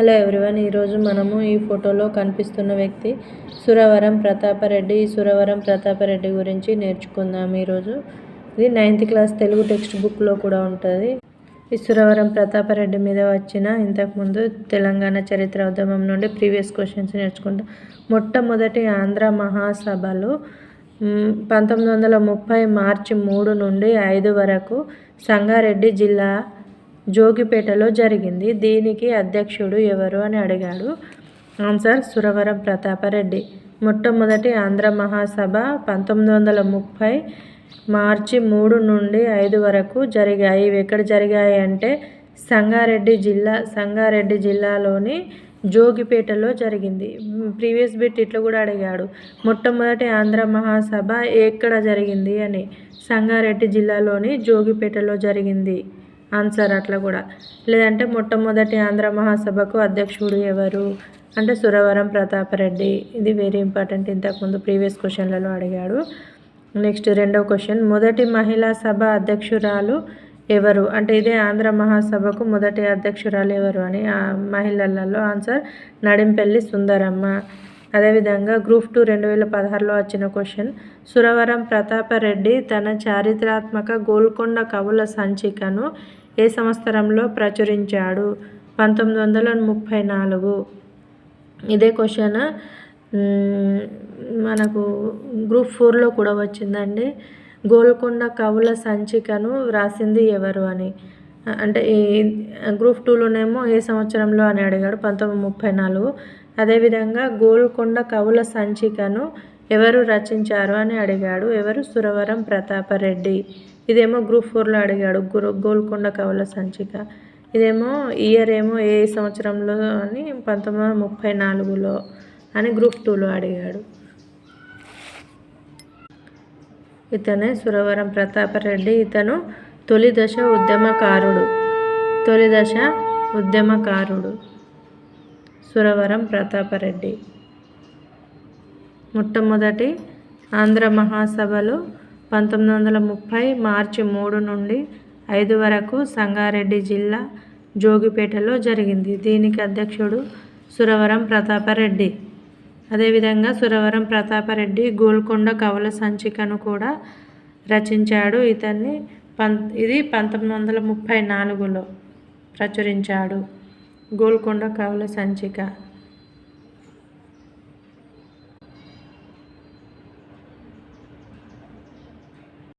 Hello everyone ఈరోజు మనము ఈ ఫోటోలో కనిపిస్తున్న వ్యక్తి సురవరం ప్రతాపరెడ్డి. ఈ సురవరం ప్రతాపరెడ్డి గురించి నేర్చుకుందాం ఈరోజు ఇది నైన్త్ క్లాస్ తెలుగు టెక్స్ట్ బుక్లో కూడా ఉంటుంది. ఈ సురవరం ప్రతాపరెడ్డి మీద వచ్చిన ఇంతకుముందు తెలంగాణ చరిత్ర ఉద్యమం నుండి ప్రీవియస్ క్వశ్చన్స్ నేర్చుకుంటాం. మొట్టమొదటి ఆంధ్ర మహాసభలు పంతొమ్మిది వందల ముప్పై మార్చి మూడు నుండి ఐదు వరకు సంగారెడ్డి జిల్లా జోగిపేటలో జరిగింది. దీనికి అధ్యక్షుడు ఎవరు అని అడిగాడు. ఆన్సర్ సురవరం ప్రతాపరెడ్డి. మొట్టమొదటి ఆంధ్ర మహాసభ పంతొమ్మిది వందల ముప్పై మార్చి మూడు నుండి ఐదు వరకు జరిగాయి. ఇవి ఎక్కడ జరిగాయి అంటే సంగారెడ్డి జిల్లా సంగారెడ్డి జిల్లాలోని జోగిపేటలో జరిగింది. ప్రీవియస్ బిట్ ఇట్లా కూడా అడిగాడు. మొట్టమొదటి ఆంధ్ర మహాసభ ఎక్కడ జరిగింది అని? సంగారెడ్డి జిల్లాలోని జోగిపేటలో జరిగింది. ఆన్సర్ అట్లా కూడా. లేదంటే మొట్టమొదటి ఆంధ్ర మహాసభకు అధ్యక్షుడు ఎవరు? అంటే సురవరం ప్రతాపరెడ్డి ఇది వెరీ ఇంపార్టెంట్ ఇంతకుముందు ప్రీవియస్ క్వశ్చన్లలో అడిగాడు. నెక్స్ట్ రెండవ క్వశ్చన్ మొదటి మహిళా సభ అధ్యక్షురాలు ఎవరు? అంటే ఇదే ఆంధ్ర మహాసభకు మొదటి అధ్యక్షురాలు ఎవరు అని ఆ మహిళలలో ఆన్సర్ నడింపెల్లి సుందరమ్మ. అదేవిధంగా గ్రూప్ టూ రెండు వేల పదహారులో వచ్చిన క్వశ్చన్ సురవరం ప్రతాపరెడ్డి తన చారిత్రాత్మక గోల్కొండ కవుల సంచికను ఏ సంవత్సరంలో ప్రచురించాడు? పంతొమ్మిది వందల ముప్పై నాలుగు. ఇదే క్వశ్చన్. మనకు గ్రూప్ ఫోర్లో కూడా వచ్చిందండి. గోల్కొండ కవుల సంచికను వ్రాసింది ఎవరు అని? అంటే ఈ గ్రూప్ టూలోనేమో ఏ సంవత్సరంలో అని అడిగాడు పంతొమ్మిది ముప్పై నాలుగు. అదేవిధంగా గోల్కొండ కవుల సంచికను ఎవరు రచించారు అని అడిగాడు ఎవరు? సురవరం ప్రతాపరెడ్డి. ఇదేమో గ్రూప్ ఫోర్లో అడిగాడు. గోల్కొండ కవుల సంచిక. ఇదేమో ఇయర్ ఏమో ఏ సంవత్సరంలో అని పంతొమ్మిది వందల ముప్పై నాలుగులో అని గ్రూప్ టూలో అడిగాడు. ఇతనే సురవరం ప్రతాపరెడ్డి ఇతను తొలి దశ ఉద్యమకారుడు. తొలి దశ ఉద్యమకారుడు. సురవరం ప్రతాపరెడ్డి మొట్టమొదటి ఆంధ్ర మహాసభలు పంతొమ్మిది వందల ముప్పై మార్చి మూడు నుండి ఐదు వరకు సంగారెడ్డి జిల్లా జోగిపేటలో జరిగింది. దీనికి అధ్యక్షుడు సురవరం ప్రతాపరెడ్డి. అదేవిధంగా సురవరం ప్రతాపరెడ్డి గోల్కొండ కవుల సంచికను కూడా రచించాడు. ఇతన్ని పం ఇది పంతొమ్మిది వందల ముప్పై నాలుగులో ప్రచురించాడు. గోల్కొండ కవుల సంచిక.